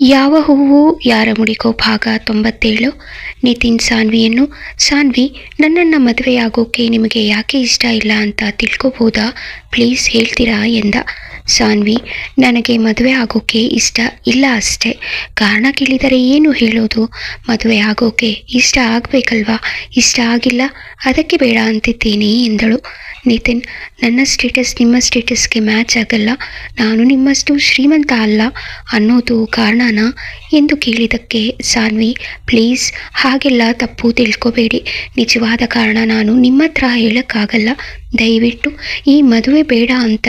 ಯಾವ ಹೂವು ಯಾರ ಮುಡಿಗೋ ಭಾಗ ತೊಂಬತ್ತೇಳು? ನಿತಿನ್ ಸಾನ್ವಿಯನ್ನು, ಸಾನ್ವಿ, ನನ್ನನ್ನು ಮದುವೆಯಾಗೋಕೆ ನಿಮಗೆ ಯಾಕೆ ಇಷ್ಟ ಇಲ್ಲ ಅಂತ ತಿಳ್ಕೊಬೋದಾ? ಪ್ಲೀಸ್ ಹೇಳ್ತೀರಾ? ಎಂದ. ಸಾನ್ವಿ, ನನಗೆ ಮದುವೆ ಆಗೋಕೆ ಇಷ್ಟ ಇಲ್ಲ ಅಷ್ಟೇ. ಕಾರಣ ಕೇಳಿದರೆ ಏನು ಹೇಳೋದು? ಮದುವೆ ಆಗೋಕೆ ಇಷ್ಟ ಆಗಬೇಕಲ್ವಾ? ಇಷ್ಟ ಆಗಿಲ್ಲ, ಅದಕ್ಕೆ ಬೇಡ ಅಂತಿದ್ದೀನಿ ಎಂದಳು. ನಿತಿನ್, ನನ್ನ ಸ್ಟೇಟಸ್ ನಿಮ್ಮ ಸ್ಟೇಟಸ್ಗೆ ಮ್ಯಾಚ್ ಆಗಲ್ಲ. ನಾನು ನಿಮ್ಮಷ್ಟು ಶ್ರೀಮಂತ ಅಲ್ಲ ಅನ್ನೋದು ಕಾರಣನ ಎಂದು ಕೇಳಿದ್ದಕ್ಕೆ ಸಾನ್ವಿ, ಪ್ಲೀಸ್, ಹಾಗೆಲ್ಲ ತಪ್ಪು ತಿಳ್ಕೊಬೇಡಿ. ನಿಜವಾದ ಕಾರಣ ನಾನು ನಿಮ್ಮ ಹತ್ರ ಹೇಳೋಕ್ಕಾಗಲ್ಲ. ದಯವಿಟ್ಟು ಈ ಮದುವೆ ಬೇಡ ಅಂತ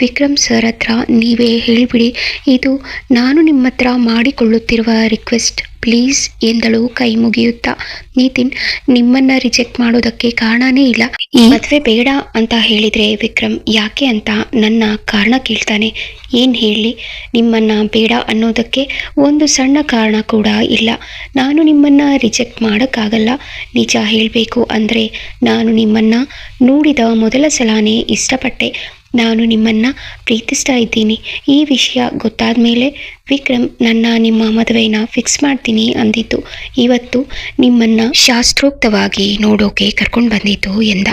ವಿಕ್ರಮ್ ಸರ್ ಹತ್ರ ನೀವೇ ಹೇಳಿಬಿಡಿ. ಇದು ನಾನು ನಿಮ್ಮ ಹತ್ರ ಮಾಡಿಕೊಳ್ಳುತ್ತಿರುವ ರಿಕ್ವೆಸ್ಟ್ ಪ್ಲೀಸ್ ಎಂದಳು ಕೈ ಮುಗಿಯುತ್ತಾ ನಿತಿನ್, ನಿಮ್ಮನ್ನ ರಿಜೆಕ್ಟ್ ಮಾಡೋದಕ್ಕೆ ಕಾರಣನೇ ಇಲ್ಲ. ಈ ಮದುವೆ ಬೇಡ ಅಂತ ಹೇಳಿದ್ರೆ ವಿಕ್ರಮ್ ಯಾಕೆ ಅಂತ ನನ್ನ ಕಾರಣ ಕೇಳ್ತಾನೆ. ಏನ್ ಹೇಳಿ? ನಿಮ್ಮನ್ನ ಬೇಡ ಅನ್ನೋದಕ್ಕೆ ಒಂದು ಸಣ್ಣ ಕಾರಣ ಕೂಡ ಇಲ್ಲ. ನಾನು ನಿಮ್ಮನ್ನ ರಿಜೆಕ್ಟ್ ಮಾಡೋಕ್ಕಾಗಲ್ಲ. ನಿಜ ಹೇಳಬೇಕು ಅಂದರೆ ನಾನು ನಿಮ್ಮನ್ನ ನೋಡಿದ ಮೊದಲ ಸಲನೇ ಇಷ್ಟಪಟ್ಟೆ. ನಾನು ನಿಮ್ಮನ್ನ ಪ್ರೀತಿಸ್ತಾ ಇದ್ದೀನಿ. ಈ ವಿಷಯ ಗೊತ್ತಾದ ಮೇಲೆ ವಿಕ್ರಮ್, ನನ್ನ ನಿಮ್ಮ ಮದುವೆನ ಫಿಕ್ಸ್ ಮಾಡ್ತೀನಿ ಅಂದಿತ್ತು ಇವತ್ತು ನಿಮ್ಮನ್ನ ಶಾಸ್ತ್ರೋಕ್ತವಾಗಿ ನೋಡೋಕೆ ಕರ್ಕೊಂಡು ಬಂದಿತ್ತು ಎಂದ.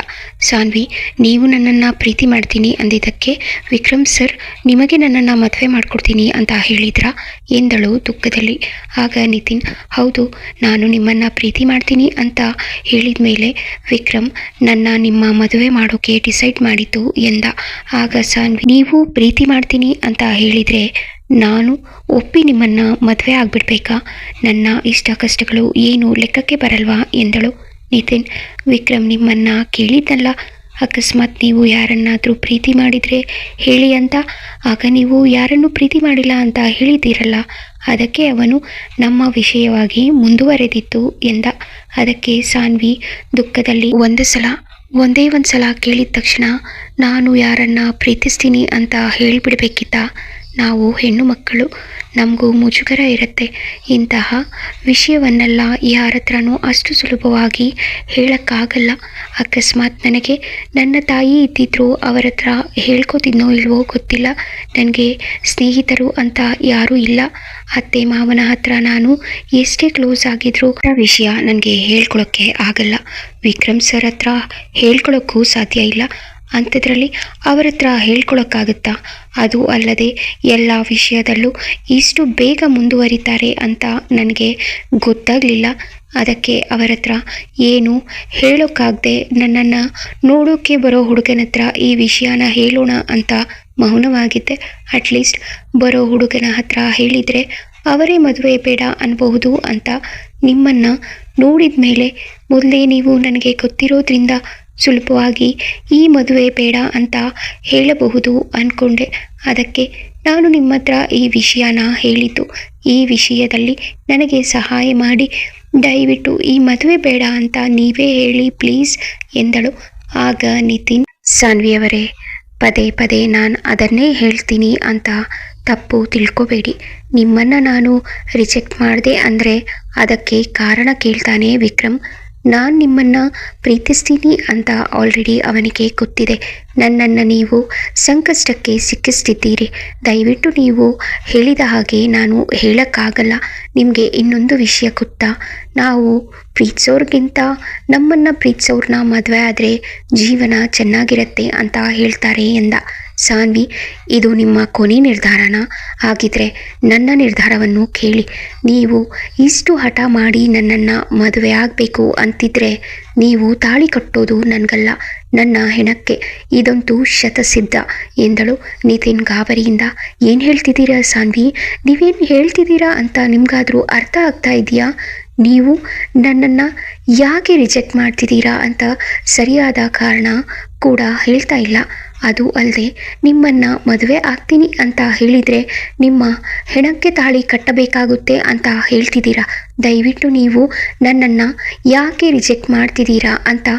ಸಾನ್ವಿ, ನೀವು ನನ್ನನ್ನು ಪ್ರೀತಿ ಮಾಡ್ತೀನಿ ಅಂದಿದ್ದಕ್ಕೆ ವಿಕ್ರಮ್ ಸರ್ ನಿಮಗೆ ನನ್ನನ್ನು ಮದುವೆ ಮಾಡಿಕೊಡ್ತೀನಿ ಅಂತ ಹೇಳಿದ್ರಾ? ಎಂದಳು ದುಃಖದಲ್ಲಿ. ಆಗ ನಿತಿನ್, ಹೌದು, ನಾನು ನಿಮ್ಮನ್ನು ಪ್ರೀತಿ ಮಾಡ್ತೀನಿ ಅಂತ ಹೇಳಿದ ಮೇಲೆ ವಿಕ್ರಮ್ ನನ್ನ ನಿಮ್ಮ ಮದುವೆ ಮಾಡೋಕೆ ಡಿಸೈಡ್ ಮಾಡಿತು ಎಂದ. ಆಗ ಸಾನ್ವಿ, ನೀವು ಪ್ರೀತಿ ಮಾಡ್ತೀನಿ ಅಂತ ಹೇಳಿದರೆ ನಾನು ಒಪ್ಪಿ ನಿಮ್ಮನ್ನ ಮದುವೆ ಆಗ್ಬಿಡ್ಬೇಕಾ? ನನ್ನ ಇಷ್ಟ ಕಷ್ಟಗಳು ಏನು ಲೆಕ್ಕಕ್ಕೆ ಬರಲ್ವಾ? ಎಂದಳು ನಿತಿನ್. ವಿಕ್ರಮ್ ನಿಮ್ಮನ್ನ ಕೇಳಿದ್ದಲ್ಲ. ಅಕಸ್ಮಾತ್ ನೀವು ಯಾರನ್ನಾದರೂ ಪ್ರೀತಿ ಮಾಡಿದರೆ ಹೇಳಿ ಅಂತ. ಆಗ ನೀವು ಯಾರನ್ನು ಪ್ರೀತಿ ಮಾಡಿಲ್ಲ ಅಂತ ಹೇಳಿದ್ದೀರಲ್ಲ. ಅದಕ್ಕೆ ಅವನು ನಮ್ಮ ವಿಷಯವಾಗಿ ಮುಂದುವರೆದಿತ್ತು ಎಂದ. ಅದಕ್ಕೆ ಸಾನ್ವಿ ದುಃಖದಲ್ಲಿ ಒಂದು ಸಲ, ಒಂದೇ ಒಂದು ಸಲ ಕೇಳಿದ ತಕ್ಷಣ, ನಾನು ಯಾರನ್ನ ಪ್ರೀತಿಸ್ತೀನಿ ಅಂತ ಹೇಳಿಬಿಡ್ಬೇಕಿತ್ತ? ನಾವು ಹೆಣ್ಣು ಮಕ್ಕಳು, ನಮಗೂ ಮುಜುಗರ ಇರುತ್ತೆ. ಇಂತಹ ವಿಷಯವನ್ನೆಲ್ಲ ಯಾರ ಹತ್ರನೂ ಅಷ್ಟು ಸುಲಭವಾಗಿ ಹೇಳೋಕ್ಕಾಗಲ್ಲ. ಅಕಸ್ಮಾತ್ ನನಗೆ ನನ್ನ ತಾಯಿ ಇದ್ದಿದ್ರು ಅವರ ಹತ್ರ ಹೇಳ್ಕೋತಿದ್ನೋ ಇಲ್ವೋ ಗೊತ್ತಿಲ್ಲ. ನನಗೆ ಸ್ನೇಹಿತರು ಅಂತ ಯಾರೂ ಇಲ್ಲ. ಅತ್ತೆ ಮಾವನ ಹತ್ರ ನಾನು ಎಷ್ಟೇ ಕ್ಲೋಸ್ ಆಗಿದ್ರು ಆ ವಿಷಯ ನನಗೆ ಹೇಳ್ಕೊಳ್ಳೋಕ್ಕೆ ಆಗಲ್ಲ. ವಿಕ್ರಮ್ ಸರ್ ಹತ್ರ ಹೇಳ್ಕೊಳ್ಳೋಕ್ಕೂ ಸಾಧ್ಯ ಇಲ್ಲ. ಅಂಥದ್ರಲ್ಲಿ ಅವರ ಹತ್ರ ಹೇಳ್ಕೊಳಕ್ಕಾಗುತ್ತಾ? ಅದು ಅಲ್ಲದೆ ಎಲ್ಲ ವಿಷಯದಲ್ಲೂ ಇಷ್ಟು ಬೇಗ ಮುಂದುವರಿತಾರೆ ಅಂತ ನನಗೆ ಗೊತ್ತಾಗಲಿಲ್ಲ. ಅದಕ್ಕೆ ಅವರ ಹತ್ರ ಏನು ಹೇಳೋಕ್ಕಾಗದೆ ನನ್ನನ್ನು ನೋಡೋಕ್ಕೆ ಬರೋ ಹುಡುಗನ ಹತ್ರ ಈ ವಿಷಯನ ಹೇಳೋಣ ಅಂತ ಮೌನವಾಗಿದ್ದೆ. ಅಟ್ಲೀಸ್ಟ್ ಬರೋ ಹುಡುಗನ ಹತ್ರ ಹೇಳಿದರೆ ಅವರೇ ಮದುವೆ ಬೇಡ ಅನ್ಬಹುದು ಅಂತ ನಿಮ್ಮನ್ನು ನೋಡಿದ ಮೇಲೆ ಮೊದಲೇ ನೀವು ನನಗೆ ಗೊತ್ತಿರೋದ್ರಿಂದ ಸುಲಭವಾಗಿ ಈ ಮದುವೆ ಬೇಡ ಅಂತ ಹೇಳಬಹುದು ಅಂದ್ಕೊಂಡೆ ಅದಕ್ಕೆ ನಾನು ನಿಮ್ಮ ಹತ್ರ ಈ ವಿಷಯನ ಹೇಳಿದ್ದು. ಈ ವಿಷಯದಲ್ಲಿ ನನಗೆ ಸಹಾಯ ಮಾಡಿ. ದಯವಿಟ್ಟು ಈ ಮದುವೆ ಬೇಡ ಅಂತ ನೀವೇ ಹೇಳಿ ಪ್ಲೀಸ್ ಎಂದಳು. ಆಗ ನಿತಿನ್, ಸಾನ್ವಿಯವರೇ, ಪದೇ ಪದೇ ನಾನು ಅದನ್ನೇ ಹೇಳ್ತೀನಿ ಅಂತ ತಪ್ಪು ತಿಳ್ಕೋಬೇಡಿ. ನಿಮ್ಮನ್ನು ನಾನು ರಿಜೆಕ್ಟ್ ಮಾಡಿದೆ ಅಂದರೆ ಅದಕ್ಕೆ ಕಾರಣ ಕೇಳ್ತಾನೆ ವಿಕ್ರಮ್. ನಾನು ನಿಮ್ಮನ್ನು ಪ್ರೀತಿಸ್ತೀನಿ ಅಂತ ಆಲ್ರೆಡಿ ಅವನಿಗೆ ಗೊತ್ತಿದೆ. ನನ್ನನ್ನು ನೀವು ಸಂಕಷ್ಟಕ್ಕೆ ಸಿಕ್ಕಿಸ್ತಿದ್ದೀರಿ. ದಯವಿಟ್ಟು ನೀವು ಹೇಳಿದ ಹಾಗೆ ನಾನು ಹೇಳೋಕ್ಕಾಗಲ್ಲ. ನಿಮಗೆ ಇನ್ನೊಂದು ವಿಷಯ ಗೊತ್ತಾ? ನಾವು ಪ್ರೀತಿಸೋರ್ಗಿಂತ ನಮ್ಮನ್ನು ಪ್ರೀತಿಸೋರ್ನ ಮದುವೆ ಆದರೆ ಜೀವನ ಚೆನ್ನಾಗಿರುತ್ತೆ ಅಂತ ಹೇಳ್ತಾರೆ ಎಂದ. ಸಾನ್ವಿ, ಇದು ನಿಮ್ಮ ಕೊನೆ ನಿರ್ಧಾರನ? ಆಗಿದ್ರೆ ನನ್ನ ನಿರ್ಧಾರವನ್ನು ಕೇಳಿ. ನೀವು ಇಷ್ಟು ಹಠ ಮಾಡಿ ನನ್ನನ್ನು ಮದುವೆ ಆಗಬೇಕು ಅಂತಿದ್ರೆ ನೀವು ತಾಳಿ ಕಟ್ಟೋದು ನನಗಲ್ಲ, ನನ್ನ ಹೆಣಕ್ಕೆ. ಇದಂತೂ ಶತಸಿದ್ಧ ಎಂದಳು ನಿತಿನ್ ಗಾಬರಿಯಿಂದ. ಏನು ಹೇಳ್ತಿದ್ದೀರಾ ಸಾನ್ವಿ? ನೀವೇನು ಹೇಳ್ತಿದ್ದೀರಾ ಅಂತ ನಿಮಗಾದರೂ ಅರ್ಥ ಆಗ್ತಾ ಇದೆಯಾ ನೀವು ನನ್ನನ್ನು ಯಾಕೆ ರಿಜೆಕ್ಟ್ ಮಾಡ್ತಿದ್ದೀರಾ ಅಂತ ಸರಿಯಾದ ಕಾರಣ ಕೂಡ ಹೇಳ್ತಾ ಇಲ್ಲ. ಅದು ಅಲ್ಲದೆ ನಿಮ್ಮನ್ನು ಮದುವೆ ಆಗ್ತೀನಿ ಅಂತ ಹೇಳಿದರೆ ನಿಮ್ಮ ಹೆಣಕ್ಕೆ ತಾಳಿ ಕಟ್ಟಬೇಕಾಗುತ್ತೆ ಅಂತ ಹೇಳ್ತಿದ್ದೀರಾ? ದಯವಿಟ್ಟು ನೀವು ನನ್ನನ್ನು ಯಾಕೆ ರಿಜೆಕ್ಟ್ ಮಾಡ್ತಿದ್ದೀರಾ ಅಂತ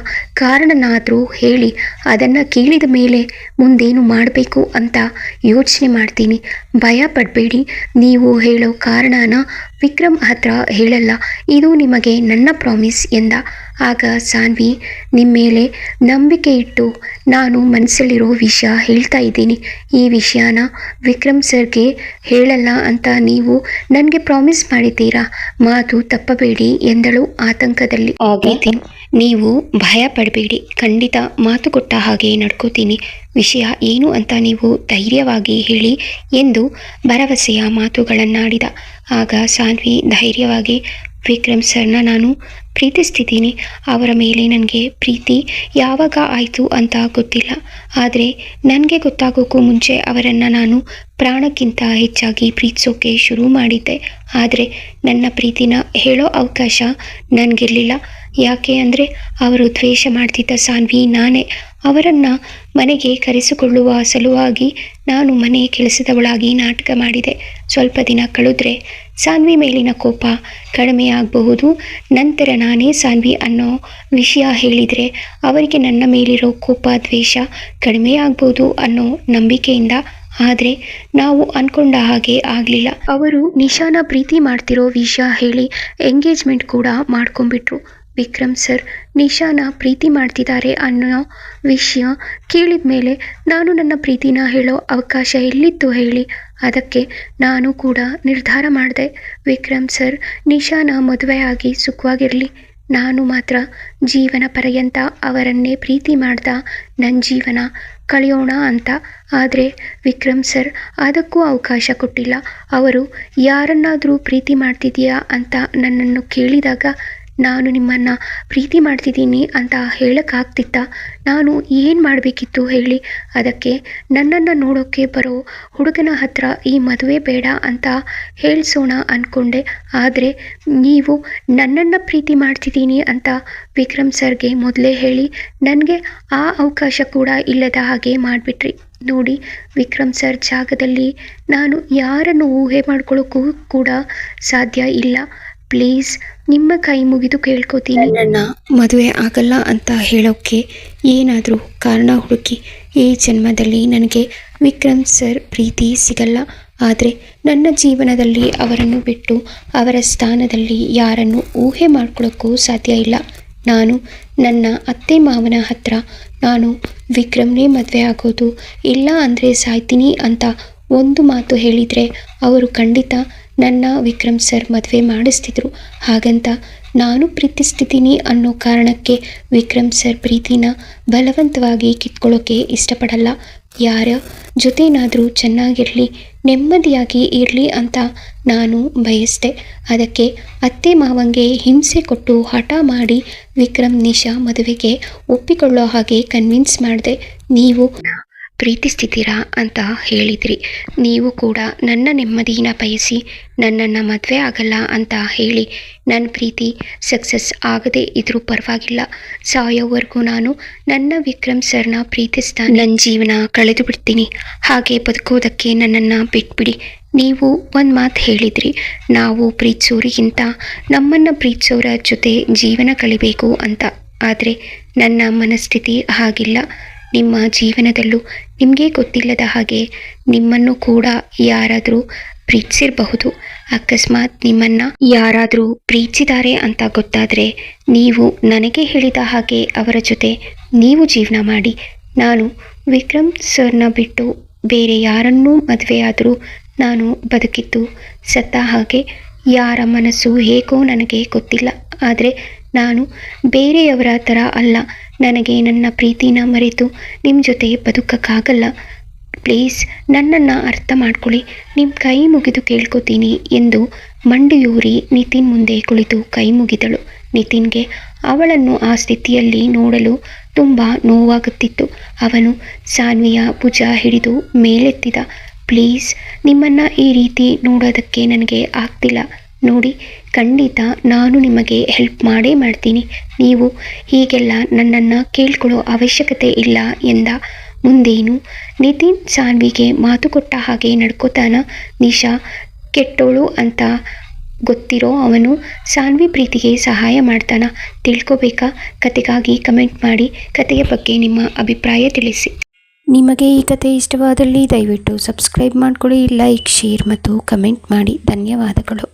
ಕಾರಣನಾದರೂ ಹೇಳಿ, ಅದನ್ನು ಕೇಳಿದ ಮೇಲೆ ಮುಂದೇನು ಮಾಡಬೇಕು ಅಂತ ಯೋಚನೆ ಮಾಡ್ತೀನಿ. ಭಯ ಪಡಬೇಡಿ, ನೀವು ಹೇಳೋ ಕಾರಣನ ವಿಕ್ರಮ್ ಹತ್ರ ಹೇಳಲ್ಲ, ಇದು ನಿಮಗೆ ನನ್ನ ಪ್ರಾಮಿಸ್ ಎಂದ ಆಗ ಸಾನ್ವಿ ನಿಮ್ಮ ಮೇಲೆ ನಂಬಿಕೆ ಇಟ್ಟು ನಾನು ಮನಸ್ಸಲ್ಲಿರೋ ವಿಷಯ ಹೇಳ್ತಾ ಇದ್ದೀನಿ. ಈ ವಿಷಯನ ವಿಕ್ರಮ್ ಸರ್ಗೆ ಹೇಳಲ್ಲ ಅಂತ ನೀವು ನನಗೆ ಪ್ರಾಮಿಸ್ ಮಾಡಿದ್ದೀರಾ? ಮಾತು ತಪ್ಪಬೇಡಿ ಎಂದಳು ಆತಂಕದಲ್ಲಿ. ನಿತಿನ್ ನೀವು ಭಯ ಪಡಬೇಡಿ ಖಂಡಿತ ಮಾತು ಕೊಟ್ಟ ಹಾಗೆ ನಡ್ಕೋತೀನಿ. ವಿಷಯ ಏನು ಅಂತ ನೀವು ಧೈರ್ಯವಾಗಿ ಹೇಳಿ ಎಂದು ಭರವಸೆಯ ಮಾತುಗಳನ್ನಾಡಿದ. ಆಗ ಸಾನ್ವಿ ಧೈರ್ಯವಾಗಿ ವಿಕ್ರಮ್ ಸರ್ನ ನಾನು ಪ್ರೀತಿಸ್ತಿದ್ದೀನಿ. ಅವರ ಮೇಲೆ ನನಗೆ ಪ್ರೀತಿ ಯಾವಾಗ ಆಯಿತು ಅಂತ ಗೊತ್ತಿಲ್ಲ. ಆದರೆ ನನಗೆ ಗೊತ್ತಾಗೋಕ್ಕೂ ಮುಂಚೆ ಅವರನ್ನು ನಾನು ಪ್ರಾಣಕ್ಕಿಂತ ಹೆಚ್ಚಾಗಿ ಪ್ರೀತಿಸೋಕೆ ಶುರು ಮಾಡಿದ್ದೆ. ಆದರೆ ನನ್ನ ಪ್ರೀತಿನ ಹೇಳೋ ಅವಕಾಶ ನನಗಿರಲಿಲ್ಲ. ಯಾಕೆ ಅಂದರೆ ಅವರು ದ್ವೇಷ ಮಾಡ್ತಿದ್ದ ಸಾನ್ವಿ ನಾನೇ. ಅವರನ್ನು ಮನೆಗೆ ಕರೆಸಿಕೊಳ್ಳುವ ಸಲುವಾಗಿ ನಾನು ಮನೆ ಕೆಲಸದವಳಾಗಿ ನಾಟಕ ಮಾಡಿದೆ. ಸ್ವಲ್ಪ ದಿನ ಕಳೆದ್ರೆ ಸಾನ್ವಿ ಮೇಲಿನ ಕೋಪ ಕಡಿಮೆಯಾಗಬಹುದು ನಂತರ ನಾನೇ ಸಾನ್ವಿ ಅನ್ನೋ ವಿಷಯ ಹೇಳಿದರೆ ಅವರಿಗೆ ನನ್ನ ಮೇಲಿರೋ ಕೋಪ, ದ್ವೇಷ ಕಡಿಮೆ ಆಗ್ಬೋದು ಅನ್ನೋ ನಂಬಿಕೆಯಿಂದ. ಆದರೆ ನಾವು ಅಂದ್ಕೊಂಡ ಹಾಗೆ ಆಗಲಿಲ್ಲ. ಅವರು ನಿಶಾನ ಪ್ರೀತಿ ಮಾಡ್ತಿರೋ ವಿಷಯ ಹೇಳಿ ಎಂಗೇಜ್ಮೆಂಟ್ ಕೂಡ ಮಾಡ್ಕೊಂಡ್ಬಿಟ್ರು. ವಿಕ್ರಮ್ ಸರ್, ನಿಶಾನ ಪ್ರೀತಿ ಮಾಡ್ತಿದ್ದಾರೆ ಅನ್ನೋ ವಿಷಯ ಕೇಳಿದ ಮೇಲೆ ನಾನು ನನ್ನ ಪ್ರೀತಿನ ಹೇಳೋ ಅವಕಾಶ ಎಲ್ಲಿತ್ತು ಹೇಳಿ, ಅದಕ್ಕೆ ನಾನು ಕೂಡ ನಿರ್ಧಾರ ಮಾಡಿದೆ. ವಿಕ್ರಮ್ ಸರ್, ನಿಶಾನ ಮದುವೆಯಾಗಿ ಸುಖವಾಗಿರಲಿ. ನಾನು ಮಾತ್ರ ಜೀವನ ಪರ್ಯಂತ ಅವರನ್ನೇ ಪ್ರೀತಿ ಮಾಡ್ತಾ ನನ್ನ ಜೀವನ ಕಳೆಯೋಣ ಅಂತ. ಆದರೆ ವಿಕ್ರಮ್ ಸರ್, ಅದಕ್ಕೂ ಅವಕಾಶ ಕೊಟ್ಟಿಲ್ಲ. ಅವರು ಯಾರನ್ನಾದರೂ ಪ್ರೀತಿ ಮಾಡ್ತಿದೀಯಾ ಅಂತ ನನ್ನನ್ನು ಕೇಳಿದಾಗ ನಾನು ನಿಮ್ಮನ್ನು ಪ್ರೀತಿ ಮಾಡ್ತಿದ್ದೀನಿ ಅಂತ ಹೇಳೋಕ್ಕಾಗ್ತಿತ್ತ? ನಾನು ಏನು ಮಾಡಬೇಕಿತ್ತು ಹೇಳಿ? ಅದಕ್ಕೆ ನನ್ನನ್ನು ನೋಡೋಕ್ಕೆ ಬರೋ ಹುಡುಗನ ಹತ್ರ ಈ ಮದುವೆ ಬೇಡ ಅಂತ ಹೇಳಿಸೋಣ ಅಂದ್ಕೊಂಡೆ ಆದರೆ ನೀವು ನನ್ನನ್ನು ಪ್ರೀತಿ ಮಾಡ್ತಿದ್ದೀನಿ ಅಂತ ವಿಕ್ರಮ್ ಸರ್ಗೆ ಮೊದಲೇ ಹೇಳಿ ನನಗೆ ಆ ಅವಕಾಶ ಕೂಡ ಇಲ್ಲದ ಹಾಗೆ ಮಾಡಿಬಿಟ್ರಿ. ನೋಡಿ ವಿಕ್ರಮ್ ಸರ್ ಜಾಗದಲ್ಲಿ ನಾನು ಯಾರನ್ನು ಊಹೆ ಮಾಡ್ಕೊಳ್ಳೋಕ್ಕೂ ಕೂಡ ಸಾಧ್ಯ ಇಲ್ಲ. ಪ್ಲೀಸ್ ನಿಮ್ಮ ಕೈ ಮುಗಿದು ಕೇಳ್ಕೋತೀನಿ. ನನ್ನ ಮದುವೆ ಆಗಲ್ಲ ಅಂತ ಹೇಳೋಕ್ಕೆ ಏನಾದರೂ ಕಾರಣ ಹುಡುಕಿ, ಈ ಜನ್ಮದಲ್ಲಿ ನನಗೆ ವಿಕ್ರಮ್ ಸರ್ ಪ್ರೀತಿ ಸಿಗಲ್ಲ. ಆದರೆ ನನ್ನ ಜೀವನದಲ್ಲಿ ಅವರನ್ನು ಬಿಟ್ಟು ಅವರ ಸ್ಥಾನದಲ್ಲಿ ಯಾರನ್ನು ಊಹೆ ಮಾಡ್ಕೊಳ್ಳೋಕ್ಕೂ ಸಾಧ್ಯ ಇಲ್ಲ. ನಾನು ನನ್ನ ಅತ್ತೆ ಮಾವನ ಹತ್ರ ನಾನು ವಿಕ್ರಮ್ನೇ ಮದುವೆ ಆಗೋದು ಇಲ್ಲ ಅಂದರೆ ಸಾಯ್ತೀನಿ ಅಂತ ಒಂದು ಮಾತು ಹೇಳಿದರೆ ಅವರು ಖಂಡಿತ ನನ್ನ ವಿಕ್ರಮ್ ಸರ್ ಮದುವೆ ಮಾಡಿಸ್ತಿದ್ರು. ಹಾಗಂತ ನಾನು ಪ್ರೀತಿಸ್ತಿದ್ದೀನಿ ಅನ್ನೋ ಕಾರಣಕ್ಕೆ ವಿಕ್ರಮ್ ಸರ್ ಪ್ರೀತಿನ ಬಲವಂತವಾಗಿ ಕಿತ್ಕೊಳ್ಳೋಕ್ಕೆ ಇಷ್ಟಪಡಲ್ಲ. ಯಾರ ಜೊತೆನಾದರೂ ಚೆನ್ನಾಗಿರಲಿ, ನೆಮ್ಮದಿಯಾಗಿ ಇರಲಿ ಅಂತ ನಾನು ಬಯಸ್ದೆ. ಅದಕ್ಕೆ ಅತ್ತೆ ಮಾವಂಗೆ ಹಿಂಸೆ ಕೊಟ್ಟು ಹಠ ಮಾಡಿ ವಿಕ್ರಮ್ ನಿಶಾ ಮದುವೆಗೆ ಒಪ್ಪಿಕೊಳ್ಳೋ ಹಾಗೆ ಕನ್ವಿನ್ಸ್ ಮಾಡಿದೆ. ನೀವು ಪ್ರೀತಿಸ್ತಿದ್ದೀರಾ ಅಂತ ಹೇಳಿದ್ರಿ. ನೀವು ಕೂಡ ನನ್ನ ನೆಮ್ಮದಿನ ಬಯಸಿ ನನ್ನನ್ನು ಮದುವೆ ಆಗಲ್ಲ ಅಂತ ಹೇಳಿ ನನ್ನ ಪ್ರೀತಿ ಸಕ್ಸಸ್ ಆಗದೆ ಇದ್ರೂ ಪರವಾಗಿಲ್ಲ. ಸಾಯೋವರೆಗೂ ನಾನು ನನ್ನ ವಿಕ್ರಮ್ ಸರ್ನ ಪ್ರೀತಿಸ್ತಾ ನನ್ನ ಜೀವನ ಕಳೆದು ಬಿಡ್ತೀನಿ ಹಾಗೆ ಬದುಕೋದಕ್ಕೆ ನನ್ನನ್ನು ಬಿಟ್ಬಿಡಿ. ನೀವು ಒಂದು ಮಾತು ಹೇಳಿದ್ರಿ. ನಾವು ಪ್ರೀತಿಸೋರಿಗಿಂತ ನಮ್ಮನ್ನು ಪ್ರೀತಿಸೋರ ಜೊತೆ ಜೀವನ ಕಳಿಬೇಕು ಅಂತ. ಆದರೆ ನನ್ನ ಮನಸ್ಥಿತಿ ಹಾಗಿಲ್ಲ. ನಿಮ್ಮ ಜೀವನದಲ್ಲೂ ನಿಮಗೆ ಗೊತ್ತಿಲ್ಲದ ಹಾಗೆ ನಿಮ್ಮನ್ನು ಕೂಡ ಯಾರಾದರೂ ಪ್ರೀತಿಸಿರಬಹುದು. ಅಕಸ್ಮಾತ್ ನಿಮ್ಮನ್ನು ಯಾರಾದರೂ ಪ್ರೀತಿಸಿದ್ದಾರೆ ಅಂತ ಗೊತ್ತಾದರೆ ನೀವು ನನಗೆ ಹೇಳಿದ ಹಾಗೆ ಅವರ ಜೊತೆ ನೀವು ಜೀವನ ಮಾಡಿ. ನಾನು ವಿಕ್ರಮ್ ಸರ್ನ ಬಿಟ್ಟು ಬೇರೆ ಯಾರನ್ನೂ ಮದುವೆಯಾದರೂ ನಾನು ಬದುಕಿದ್ದು ಸತ್ತ ಹಾಗೆ ಯಾರ ಮನಸ್ಸು ಹೇಗೋ ನನಗೆ ಗೊತ್ತಿಲ್ಲ. ಆದರೆ ನಾನು ಬೇರೆಯವರ ಥರ ಅಲ್ಲ. ನನಗೆ ನನ್ನ ಪ್ರೀತಿನ ಮರೆತು ನಿಮ್ಮ ಜೊತೆ ಬದುಕಕ್ಕಾಗಲ್ಲ. ಪ್ಲೀಸ್ ನನ್ನನ್ನು ಅರ್ಥ ಮಾಡ್ಕೊಳ್ಳಿ. ನಿಮ್ಮ ಕೈ ಮುಗಿದು ಕೇಳ್ಕೊತೀನಿ ಎಂದು ಮಂಡಿಯೂರಿ ನಿತಿನ್ ಮುಂದೆ ಕುಳಿತು ಕೈ ಮುಗಿದಳು. ನಿತಿನ್ಗೆ ಅವಳನ್ನು ಆ ಸ್ಥಿತಿಯಲ್ಲಿ ನೋಡಲು ತುಂಬ ನೋವಾಗುತ್ತಿತ್ತು. ಅವನು ಸಾನ್ವಿಯ ಭುಜ ಹಿಡಿದು ಮೇಲೆತ್ತಿದ. ಪ್ಲೀಸ್ ನಿಮ್ಮನ್ನು ಈ ರೀತಿ ನೋಡೋದಕ್ಕೆ ನನಗೆ ಆಗ್ತಿಲ್ಲ. ನೋಡಿ, ಖಂಡಿತ ನಾನು ನಿಮಗೆ ಹೆಲ್ಪ್ ಮಾಡೇ ಮಾಡ್ತೀನಿ. ನೀವು ಹೀಗೆಲ್ಲ ನನ್ನನ್ನು ಕೇಳ್ಕೊಳ್ಳೋ ಅವಶ್ಯಕತೆ ಇಲ್ಲ ಎಂದ ಮುಂದೇನು? ನಿತಿನ್ ಸಾನ್ವಿಗೆ ಮಾತು ಕೊಟ್ಟ ಹಾಗೆ ನಡ್ಕೋತಾನ ನಿಶಾ. ಕೆಟ್ಟೋಳು ಅಂತ ಗೊತ್ತಿರೋ ಅವನು ಸಾನ್ವಿ ಪ್ರೀತಿಗೆ ಸಹಾಯ ಮಾಡ್ತಾನ. ತಿಳ್ಕೊಬೇಕಾ? ಕತೆಗಾಗಿ ಕಮೆಂಟ್ ಮಾಡಿ, ಕತೆಯ ಬಗ್ಗೆ ನಿಮ್ಮ ಅಭಿಪ್ರಾಯ ತಿಳಿಸಿ. ನಿಮಗೆ ಈ ಕತೆ ಇಷ್ಟವಾದಲ್ಲಿ ದಯವಿಟ್ಟು ಸಬ್ಸ್ಕ್ರೈಬ್ ಮಾಡಿಕೊಳ್ಳಿ, ಲೈಕ್, ಶೇರ್ ಮತ್ತು ಕಮೆಂಟ್ ಮಾಡಿ. ಧನ್ಯವಾದಗಳು.